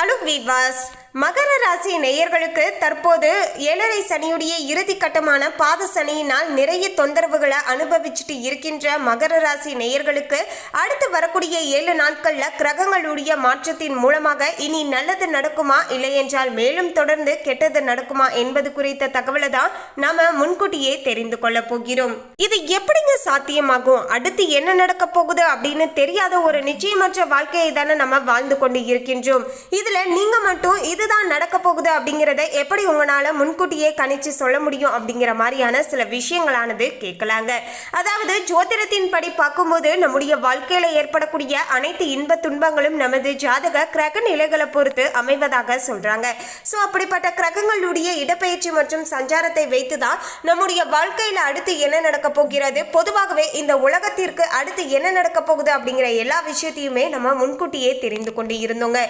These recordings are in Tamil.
அலு விவாஸ் மகர ராசி நேயர்களுக்கு தற்போது ஏழரை சனியுடைய இறுதி கட்டமான பாத சனியினால் நிறைய தொந்தரவுகளை அனுபவிச்சுட்டு இருக்கின்ற மகர ராசி நேயர்களுக்கு அடுத்து வரக்கூடிய ஏழு நாட்களில் கிரகங்களுடைய மாற்றத்தின் மூலமாக இனி நல்லது நடக்குமா இல்லை என்றால் மேலும் தொடர்ந்து கெட்டது நடக்குமா என்பது குறித்த தகவலை தான் நாம முன்கூட்டியே தெரிந்து கொள்ள போகிறோம். இது எப்படிங்க சாத்தியமாகும்? அடுத்து என்ன நடக்க போகுது அப்படின்னு தெரியாத ஒரு நிச்சயமற்ற வாழ்க்கையை தானே நம்ம வாழ்ந்து கொண்டு இருக்கின்றோம். இது இதில் நீங்க மட்டும் இதுதான் நடக்க போகுது அப்படிங்கறத எப்படி உங்களால முன்கூட்டியே கணிச்சு சொல்ல முடியும் அப்படிங்கிற மாதிரியான சில விஷயங்களானது கேட்கலாங்க. அதாவது ஜோதிடத்தின் படி பார்க்கும்போது நம்முடைய வாழ்க்கையில ஏற்படக்கூடிய அனைத்து இன்ப துன்பங்களும் நமது ஜாதக கிரக நிலைகளை பொறுத்து அமைவதாக சொல்றாங்க. ஸோ அப்படிப்பட்ட கிரகங்களுடைய இடப்பெயர்ச்சி மற்றும் சஞ்சாரத்தை வைத்து தான் நம்முடைய வாழ்க்கையில அடுத்து என்ன நடக்க போகிறது பொதுவாகவே இந்த உலகத்திற்கு அடுத்து என்ன நடக்க போகுது அப்படிங்கிற எல்லா விஷயத்தையுமே நம்ம முன்கூட்டியே தெரிந்து கொண்டு இருந்தோங்க.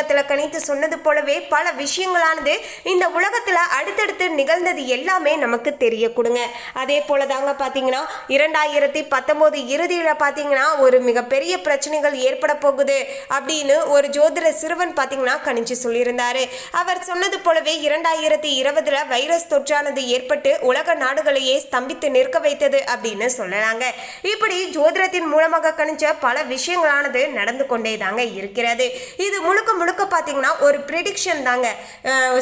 புத்தகத்தில் கணித்து சொன்னது போலவே பல விஷயங்களானது இந்த உலகத்தில் அடுத்தடுத்து நிகழ்ந்தது எல்லாமே நமக்கு தெரிய கொடுங்க அதே போல தாங்க பாத்தீங்கன்னா இரண்டாயிரத்தி பத்தொன்பது இறுதியில் பாத்தீங்கன்னா ஒரு மிகப்பெரிய பிரச்சனைகள் ஏற்பட போகுது அப்படின்னு ஒரு ஜோதிட சிறுவன் பார்த்தீங்கன்னா கணிச்சு சொல்லியிருந்தார். அவர் சொன்னது போலவே இரண்டாயிரத்தி இருபதுல வைரஸ் தொற்றானது ஏற்பட்டு உலக நாடுகளையே ஸ்தம்பித்து நிற்க வைத்தது அப்படின்னு சொல்லலாங்க. இப்படி ஜோதிடத்தின் மூலமாக கணிச்ச பல விஷயங்களானது நடந்து கொண்டே தாங்க இருக்கிறது. இது முழுக்க முழுக்க பார்த்தீங்கன்னா ஒரு ப்ரிடிக்ஷன் தாங்க.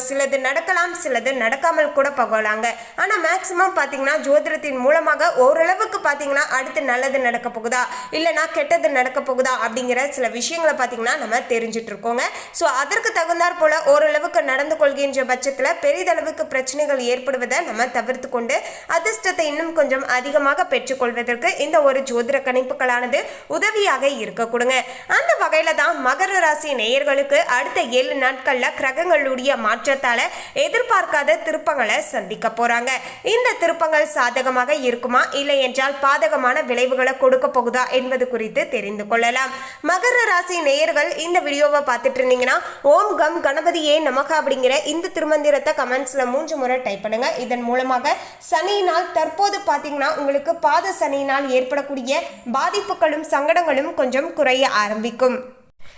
சிலது நடக்கலாம் சிலது நடக்காமல் கூட போகலாங்க. ஆனால் மேக்ஸிமம் பார்த்தீங்கன்னா ஜோதிடத்தின் மூலமாக ஓரளவுக்கு பார்த்தீங்கன்னா அடுத்து நல்லது நடக்க போகுதா? இல்லைனா கெட்டது நடக்க போகுதா? அப்படிங்கிற சில விஷயங்களை பார்த்தீங்கன்னா நம்ம தெரிஞ்சுட்டு இருக்கோங்க. ஸோ அதற்கு தகுந்தாற் போல் ஓரளவுக்கு நடந்து கொள்கின்ற பட்சத்தில் பெரிதளவுக்கு பிரச்சனைகள் ஏற்படுவதை நம்ம தவிர்த்து கொண்டு அதிர்ஷ்டத்தை இன்னும் கொஞ்சம் அதிகமாக பெற்றுக்கொள்வதற்கு இந்த ஒரு ஜோதிட கணிப்புகளானது உதவியாக இருக்க கொடுங்க. அந்த வகையில் தான் மகர ராசி நேயர்களுக்கு அடுத்த ஏழு நாட்களில் கிரகங்களுடைய மாற்றத்தால் எதிர்பார்க்காத திருப்பங்களை சந்திக்க போகிறாங்க இந்த திருப்பங்கள் சாதகமாக இருக்குமா? இல்லை என்றால் பாதகமான விளைவுகளை கொடுக்க போகுதா என்பது குறித்து தெரிந்து கொள்ளலாம். மகர ராசி நேயர்கள் இந்த வீடியோவை பார்த்துட்டு இருந்தீங்கன்னா ஓம் கம் கணபதியே நமக அப்படிங்கிற இந்த திருமந்திரத்தை கமெண்ட்ஸில் மூன்று முறை டைப் பண்ணுங்க. இதன் மூலமாக சனியினால் தற்போது பார்த்தீங்கன்னா உங்களுக்கு பாத சனியினால் ஏற்படக்கூடிய பாதிப்புகளும் சங்கடங்களும் கொஞ்சம் குறைய ஆரம்பிக்கும்.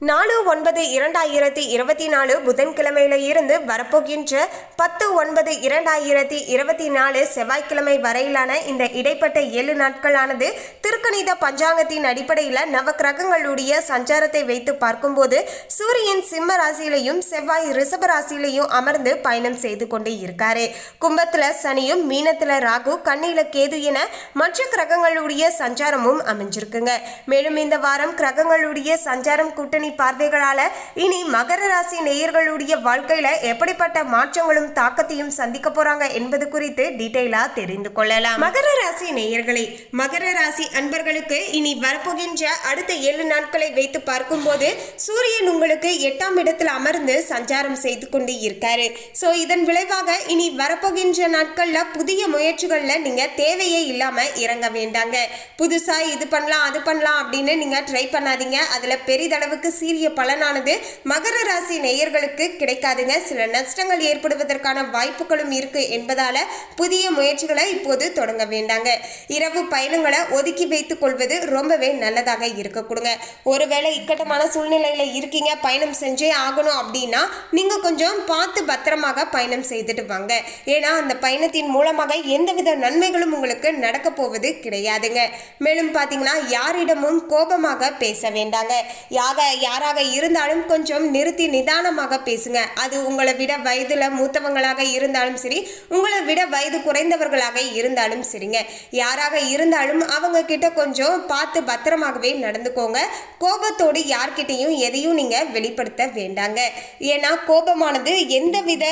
நாலு ஒன்பது இரண்டாயிரத்தி இருபத்தி நாலு புதன்கிழமையில இருந்து வரப்போகின்ற பத்து ஒன்பது இரண்டாயிரத்தி இருபத்தி நாலு செவ்வாய்க்கிழமை வரையிலான இந்த இடைப்பட்ட ஏழு நாட்களானது திருக்கணித பஞ்சாங்கத்தின் அடிப்படையில் நவக்கிரகங்களுடைய சஞ்சாரத்தை வைத்து பார்க்கும்போது சூரியன் சிம்ம ராசியிலையும் செவ்வாய் ரிஷப ராசியிலையும் அமர்ந்து பயணம் செய்து கொண்டே இருக்காரு. கும்பத்தில் சனியும் மீனத்தில் ராகு கண்ணில கேது என மற்ற கிரகங்களுடைய சஞ்சாரமும் அமைஞ்சிருக்குங்க. மேலும் இந்த வாரம் கிரகங்களுடைய சஞ்சாரம் கூட்டணி பார்வைகளால இனி மகர ராசி நேயர்களுடைய வாழ்க்கையில எப்படிப்பட்ட மாற்றங்களும் தாக்கத்தையும் சந்திக்க போறாங்க என்பது குறித்து டீட்டெயிலா தெரிந்து கொள்ளலாம். மகர ராசி நேயர்களே மகர ராசி அன்பர்களுக்கு இனி வரப்போகின்ற அடுத்த ஏழு நாட்களை வைத்து பார்க்கும்போது சூரியன் உங்களுக்கு எட்டாம் இடத்தில் அமர்ந்து சஞ்சாரம் செய்து கொண்டு இருக்காரு. ஸோ இதன் விளைவாக இனி வரப்போகின்ற நாட்கள்ல புதிய முயற்சிகள்ல நீங்க தேவையே இல்லாம இறங்க வேண்டாங்க. புதுசா இது பண்ணலாம் அது பண்ணலாம் அப்படின்னு நீங்க ட்ரை பண்ணாதீங்க. அதுல பெரிதளவுக்கு சீரிய பலனானது மகர ராசி நேயர்களுக்கு கிடைக்காதுங்க. சில நஷ்டங்கள் ஏற்படுவதற்கான வாய்ப்புகளும் இருக்கு என்பதால புதிய முயற்சிகளை இப்போது தொடங்க வேண்டாங்க. இரவு பயணங்களை ஒதுக்கி வைத்துக் கொள்வது ரொம்பவே நல்லதாக இருக்க கொடுங்க. ஒருவேளை இக்கட்டமான சூழ்நிலையில இருக்கீங்க பயணம் செஞ்சே ஆகணும் அப்படின்னா நீங்க கொஞ்சம் பார்த்து பத்திரமாக பயணம் செய்துட்டு வாங்க. ஏன்னா அந்த பயணத்தின் மூலமாக எந்தவித நன்மைகளும் உங்களுக்கு நடக்க போவது கிடையாதுங்க. மேலும் பார்த்தீங்கன்னா யாரிடமும் கோபமாக பேச வேண்டாங்க. யாக யாராக இருந்தாலும் கொஞ்சம் நிறுத்தி நிதானமாக பேசுங்க. அது உங்களை விட வயதுல மூத்தவங்களாக இருந்தாலும் சரி உங்களை விட வயது குறைந்தவர்களாக இருந்தாலும் சரிங்க. யாராக இருந்தாலும் அவங்க கிட்ட கொஞ்சம் பார்த்து பத்திரமாகவே நடந்துக்கோங்க. கோபத்தோடு யார்கிட்டையும் எதையும் நீங்க வெளிப்படுத்த வேண்டாங்க. ஏன்னா கோபமானது எந்த வித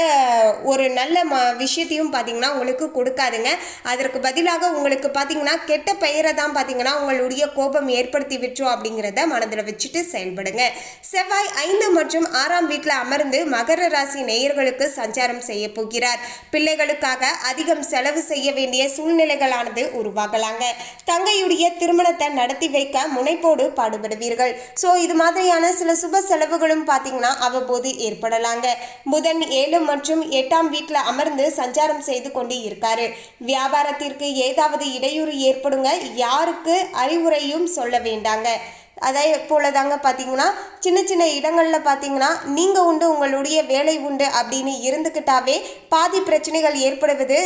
ஒரு நல்ல ம விஷயத்தையும் பார்த்தீங்கன்னா உங்களுக்கு கொடுக்காதுங்க. அதற்கு பதிலாக உங்களுக்கு பார்த்தீங்கன்னா கெட்ட பெயரை தான் பார்த்தீங்கன்னா உங்களுடைய கோபம் ஏற்படுத்தி விட்டுரும் அப்படிங்கிறத மனதில் வச்சுட்டு செயல்படுங்க. செவ்வாய் ஐந்து மற்றும் ஆறாம் வீட்டில் அமர்ந்து மகர ராசி நேயர்களுக்கு சஞ்சாரம் செய்ய போகிறார். பிள்ளைகளுக்காக அதிகம் செலவு செய்ய வேண்டிய சூழ்நிலைகளானது உருவாகலாங்க. தங்கையுடைய திருமணத்தை நடத்தி வைக்க முனைப்போடு பாடுபடுவீர்கள். ஸோ இது மாதிரியான சில சுப செலவுகளும் பார்த்தீங்கன்னா அவ்வப்போது ஏற்படலாங்க. புதன் ஏழு மற்றும் எட்டாம் வீட்டில் அமர்ந்து சஞ்சாரம் செய்து கொண்டு இருக்காரு. வியாபாரத்திற்கு ஏதாவது இடையூறு ஏற்படுங்க. யாருக்கு அறிவுரையும் சொல்ல வேண்டாங்க. அதே போல தாங்க பார்த்தீங்கன்னா சின்ன சின்ன இடங்களில் பார்த்தீங்கன்னா நீங்கள் உண்டு உங்களுடைய வேலை உண்டு அப்படின்னு இருந்துக்கிட்டாவே பாதி பிரச்சனைகள் ஏற்படுவது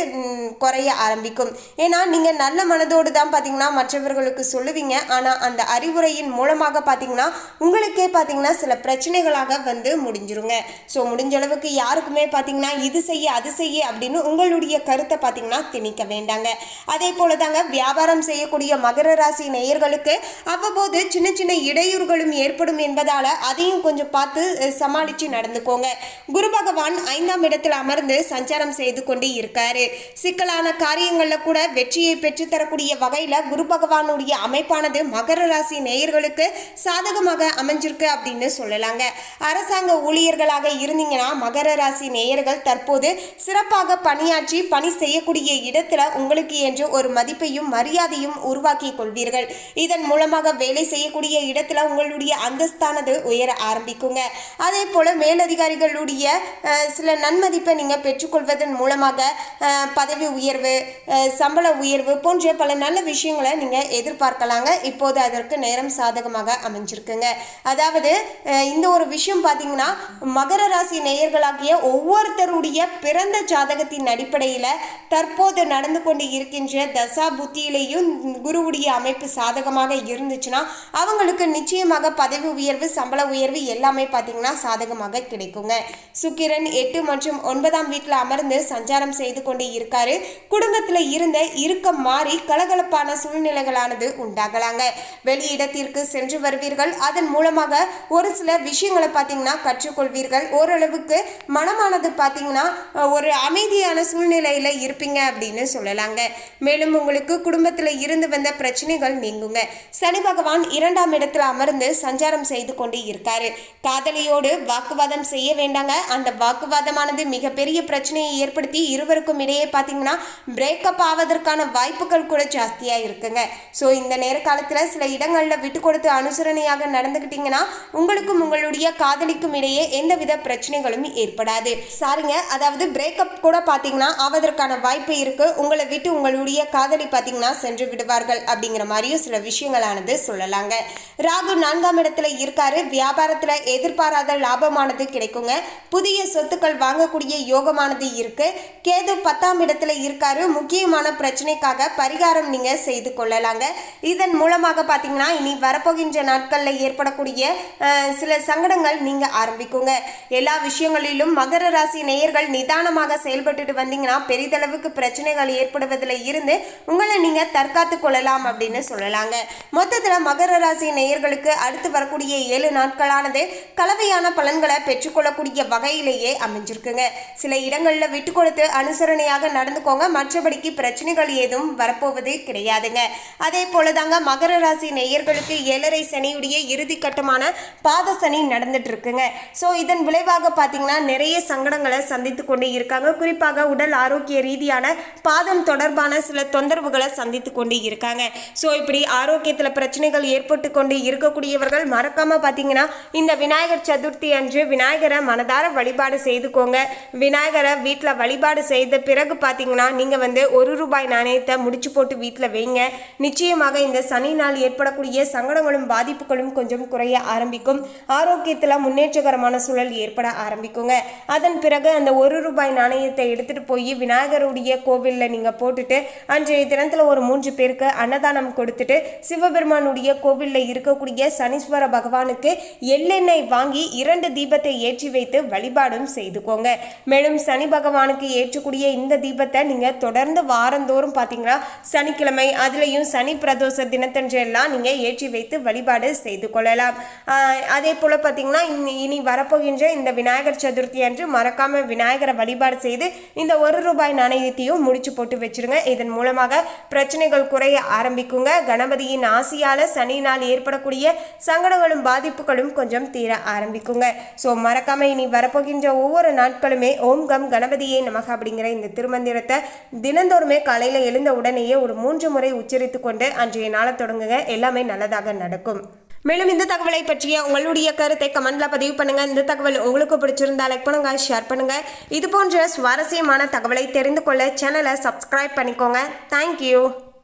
குறைய ஆரம்பிக்கும். ஏன்னா நீங்கள் நல்ல மனதோடு தான் பார்த்தீங்கன்னா மற்றவர்களுக்கு சொல்லுவீங்க. ஆனால் அந்த அறிவுரையின் மூலமாக பார்த்தீங்கன்னா உங்களுக்கே பார்த்தீங்கன்னா சில பிரச்சனைகளாக வந்து முடிஞ்சிருங்க. ஸோ முடிஞ்ச அளவுக்கு யாருக்குமே பார்த்தீங்கன்னா இது செய்ய அது செய்ய அப்படின்னு உங்களுடைய கருத்தை பார்த்தீங்கன்னா திணிக்க வேண்டாங்க. அதே போல தாங்க வியாபாரம் செய்யக்கூடிய மகர ராசி நேயர்களுக்கு அவ்வப்போது சின்ன சின்ன இடையூறுகளும் ஏற்படும் என்பதால் அதையும் கொஞ்சம் பார்த்து சமாளித்து நடந்துக்கோங்க. குரு பகவான் ஐந்தாம் இடத்தில் அமர்ந்து சஞ்சாரம் செய்து கொண்டு இருக்காரு. சிக்கலான காரியங்களில் கூட வெற்றியை பெற்றுத்தரக்கூடிய வகையில் குரு பகவானுடைய அமைப்பானது மகர ராசி நேயர்களுக்கு சாதகமாக அமைஞ்சிருக்கு அப்படின்னு சொல்லலாங்க. அரசாங்க ஊழியர்களாக இருந்தீங்கன்னா மகர ராசி நேயர்கள் தற்போது சிறப்பாக பணியாற்றி பணி செய்யக்கூடிய இடத்துல உங்களுக்கு என்று ஒரு மதிப்பையும் மரியாதையும் உருவாக்கி கொள்வீர்கள். இதன் மூலமாக வேலை செய்யக்கூடிய இடத்துல உங்களுடைய அந்தஸ்தானது உயர ஆரம்பிக்குங்க. அதே போல மேலதிகாரிகளுடைய சில நன்மதிப்பை நீங்கள் பெற்றுக்கொள்வதன் மூலமாக பதவி உயர்வு சம்பள உயர்வு போன்ற பல நல்ல விஷயங்களை நீங்கள் எதிர்பார்க்கலாங்க. இப்போது அதற்கு நேரம் சாதகமாக அமைஞ்சிருக்குங்க. அதாவது இந்த ஒரு விஷயம் பார்த்தீங்கன்னா மகர ராசி நேயர்களாகிய ஒவ்வொருத்தருடைய பிறந்த ஜாதகத்தின் அடிப்படையில் தற்போது நடந்து கொண்டு இருக்கின்ற தசா புத்தியிலையும் குருவுடைய அமைப்பு சாதகமாக இருந்துச்சுன்னா அவங்க அவங்களுக்கு நிச்சயமாக பதவி உயர்வு சம்பள உயர்வு எல்லாமே பார்த்தீங்கன்னா சாதகமாக கிடைக்குங்க. சுக்கிரன் எட்டு மற்றும் ஒன்பதாம் வீட்டில் அமர்ந்து சஞ்சாரம் செய்து கொண்டு இருக்காரு. குடும்பத்தில் இருந்த இறுக்கம் மாறி கலகலப்பான சூழ்நிலைகளானது உண்டாகலாங்க. வெளியிடத்திற்கு சென்று வருவீர்கள். அதன் மூலமாக ஒரு சில விஷயங்களை பார்த்தீங்கன்னா கற்றுக்கொள்வீர்கள். ஓரளவுக்கு மனமானது பார்த்தீங்கன்னா ஒரு அமைதியான சூழ்நிலையில் இருப்பீங்க அப்படின்னு சொல்லலாங்க. மேலும் உங்களுக்கு குடும்பத்தில் இருந்து வந்த பிரச்சனைகள் நீங்குங்க. சனி பகவான் இரண்டாம் இடத்துல அமர்ந்து சஞ்சாரம் செய்து கொண்டு இருக்காரு. காதலியோடு வாக்குவாதம் செய்ய வேண்டாங்க. அந்த வாக்குவாதமானது மிகப்பெரிய பிரச்சனையை ஏற்படுத்தி இருவருக்கும் இடையே பார்த்தீங்கன்னா பிரேக்கப் ஆவதற்கான வாய்ப்புகள் கூட ஜாஸ்தியாக இருக்குங்க. ஸோ இந்த நேர காலத்தில் சில இடங்களில் விட்டு கொடுத்து அனுசரணையாக நடந்துக்கிட்டீங்கன்னா உங்களுக்கும் உங்களுடைய காதலிக்கும் இடையே எந்தவித பிரச்சனைகளும் ஏற்படாது. சாரிங்க அதாவது பிரேக்கப் கூட பார்த்தீங்கன்னா ஆவதற்கான வாய்ப்பு இருக்குது உங்களை விட்டு உங்களுடைய காதலி பார்த்தீங்கன்னா சென்று விடுவார்கள் அப்படிங்கிற மாதிரியும் சில விஷயங்களானது சொல்லலாங்க. ராகு நான்காம் இடத்துல இருக்காரு. வியாபாரத்தில் எதிர்பாராத லாபமானது கிடைக்குங்க. புதிய சொத்துக்கள் வாங்கக்கூடிய யோகமானது இருக்கு. கேது பத்தாம் இடத்துல இருக்காரு. முக்கியமான பிரச்சனைக்காக பரிகாரம் நீங்க செய்து கொள்ளலாங்க. இதன் மூலமாக பார்த்தீங்கன்னா இனி வரப்போகின்ற நாட்களில் ஏற்படக்கூடிய சில சங்கடங்கள் நீங்க ஆரம்பிக்குங்க. எல்லா விஷயங்களிலும் மகர ராசி நேயர்கள் நிதானமாக செயல்பட்டுட்டு வந்தீங்கன்னா பெரிதளவுக்கு பிரச்சனைகள் ஏற்படுவதில் இருந்து உங்களை நீங்க தற்காத்து கொள்ளலாம் அப்படின்னு சொல்லலாங்க. மொத்தத்தில் மகர ராசி நேயர்களுக்கு அடுத்து வரக்கூடிய ஏழு நாட்களானது கலவையான பலன்களை பெற்றுக்கொள்ளக்கூடிய வகையிலேயே அமைஞ்சிருக்குங்க. சில இடங்களில் விட்டு கொடுத்து அனுசரணையாக நடந்துக்கோங்க. மற்றபடிக்கு பிரச்சனைகள் ஏதும் வரப்போவது கிடையாதுங்க. அதே போல தாங்க மகர ராசி நேயர்களுக்கு ஏழரை சனியுடைய இறுதி கட்டமான பாத சனி நடந்துட்டு இருக்குங்க ஸோ இதன் விளைவாக பார்த்தீங்கன்னா நிறைய சங்கடங்களை சந்தித்து கொண்டு இருக்காங்க. குறிப்பாக உடல் ஆரோக்கிய ரீதியான பாதம் தொடர்பான சில தொந்தரவுகளை சந்தித்து கொண்டு இருக்காங்க. ஸோ இப்படி ஆரோக்கியத்தில் பிரச்சனைகள் ஏற்பட்டு கொண்டு இருக்கக்கூடியவர்கள் மறக்காமல் பார்த்தீங்கன்னா இந்த விநாயகர் சதுர்த்தி அன்று விநாயகரை மனதார வழிபாடு செய்துக்கோங்க. விநாயகரை வீட்டில் வழிபாடு செய்த பிறகு பார்த்தீங்கன்னா நீங்கள் வந்து ஒரு ரூபாய் நாணயத்தை முடிச்சு போட்டு வீட்டில் வைங்க. நிச்சயமாக இந்த சனி நாள் ஏற்படக்கூடிய சங்கடங்களும் பாதிப்புகளும் கொஞ்சம் குறைய ஆரம்பிக்கும். ஆரோக்கியத்தில் முன்னேற்றகரமான சூழல் ஏற்பட ஆரம்பிக்குங்க. அதன் பிறகு அந்த ஒரு ரூபாய் நாணயத்தை எடுத்துகிட்டு போய் விநாயகருடைய கோவிலில் நீங்கள் போட்டுட்டு அன்றைய தினத்தில் ஒரு மூன்று பேருக்கு அன்னதானம் கொடுத்துட்டு சிவபெருமானுடைய கோவிலில் இருக்கக்கூடிய சனீஸ்வர பகவானுக்கு எள்ளெண்ணெய் வாங்கி இரண்டு தீபத்தை ஏற்றி வைத்து வழிபாடும் செய்துக்கோங்க. மேலும் சனி பகவானுக்கு ஏற்றக்கூடிய இந்த தீபத்தை நீங்கள் தொடர்ந்து வாரந்தோறும் பார்த்தீங்கன்னா சனிக்கிழமை அதுலேயும் சனி பிரதோஷ தினத்தன்றெல்லாம் நீங்கள் ஏற்றி வைத்து வழிபாடு செய்து கொள்ளலாம் அதே போல் பார்த்தீங்கன்னா இனி இனி வரப்போகின்ற இந்த விநாயகர் சதுர்த்தி அன்று மறக்காமல் விநாயகரை வழிபாடு செய்து இந்த ஒரு ரூபாய் நாணயத்தையும் முடிச்சு போட்டு வச்சுருங்க. இதன் மூலமாக பிரச்சனைகள் குறைய ஆரம்பிக்குங்க. கணபதியின் ஆசியால் சனி நாள் ஏற்படக்கூடிய சங்கடங்களும் பாதிப்புகளும் கொஞ்சம் தீர ஆரம்பிக்குங்க. ஸோ மறக்காம இனி வரப்போகின்ற ஒவ்வொரு நாட்களுமே ஓம் கம் கணபதியே நமக அப்படிங்கிற இந்த திருமந்திரத்தை தினந்தோறுமே காலையில் எழுந்த உடனேயே ஒரு மூன்று முறை உச்சரித்து கொண்டு அன்றைய நாளை தொடங்குங்க. எல்லாமே நல்லதாக நடக்கும். மேலும் இந்த தகவலை பற்றிய உங்களுடைய கருத்தை கமெண்ட்ல பதிவு பண்ணுங்க. இந்த தகவல் உங்களுக்கு பிடிச்சிருந்தா லைக் பண்ணுங்க ஷேர் பண்ணுங்க. இது போன்ற சுவாரஸ்யமான தகவலை தெரிந்து கொள்ள சேனலை சப்ஸ்கிரைப் பண்ணிக்கோங்க. தேங்க்யூ